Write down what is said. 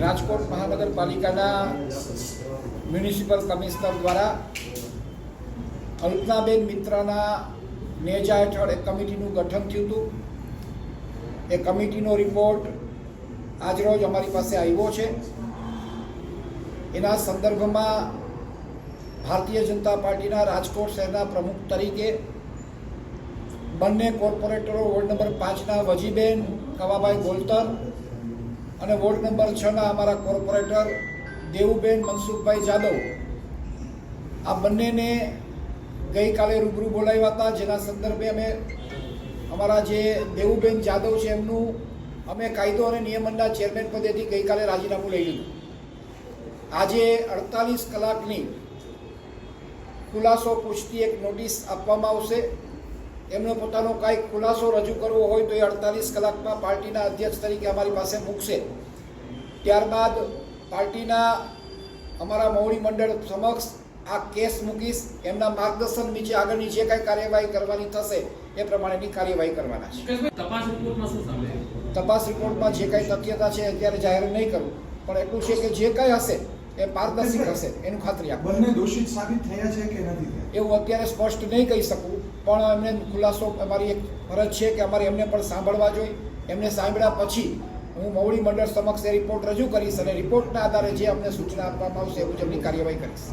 રાજકોટ મહાનગરપાલિકાના municipal commissioner દ્વારા અલ્પનાબેન મિત્રાના નેજા હેઠળ એક કમિટીનું ગઠન થયું હતું. એ કમિટીનો રિપોર્ટ આજરોજ અમારી પાસે આવ્યો છે. એના સંદર્ભમાં ભારતીય જનતા પાર્ટીના રાજકોટ શહેરના પ્રમુખ તરીકે બંને કોર્પોરેટરો વોર્ડ નંબર પાંચના વજીબેન કવાભાઈ ગોલતર અને વોર્ડ નંબર છના અમારા કોર્પોરેટર દેવુબેન મનસુખભાઈ જાદવ, આ બંનેને ગઈકાલે રૂબરૂ બોલાવ્યા હતા. જેના સંદર્ભે અમે અમારા જે દેવુબેન જાદવ છે એમનું અમે કાયદો અને નિયમનના ચેરમેન પદેથી ગઈકાલે રાજીનામું લઈ લીધું. આજે અડતાલીસ કલાકની ખુલાસો પૂછતી એક નોટિસ આપવામાં આવશે. એમનો પોતાનો કાંઈક ખુલાસો રજૂ કરવો હોય તો એ અડતાલીસ કલાકમાં પાર્ટીના અધ્યક્ષ તરીકે અમારી પાસે મૂકશે. ત્યારબાદ પાર્ટીના અમારા મૌણી મંડળ સમક્ષ આ કેસ મૂકીશ. એમના માર્ગદર્શન નીચે આગળની જે કાંઈ કાર્યવાહી કરવાની થશે એ પ્રમાણેની કાર્યવાહી કરવાના છે. તપાસ રિપોર્ટમાં શું તપાસ રિપોર્ટમાં જે કાંઈ તથ્યતા છે અત્યારે જાહેર નહીં કરું. પણ એટલું છે કે જે કાંઈ હશે એ પારદર્શક હશે એનું ખાતરી આપો. બંને દોષિત સાબિત થયા છે કે નથી થયા? એવું અત્યારે સ્પષ્ટ નહીં કહી શકું પણ એમને ખુલાસો અમારી એક ફરજ છે કે અમારે એમને પણ સાંભળવા જોઈએ. એમને સાંભળ્યા પછી હું મવડી મંડળ સમક્ષ એ રિપોર્ટ રજૂ કરીશ અને રિપોર્ટના આધારે જે અમને સૂચના આપવામાં આવશે એ મુજબની કાર્યવાહી કરીશ.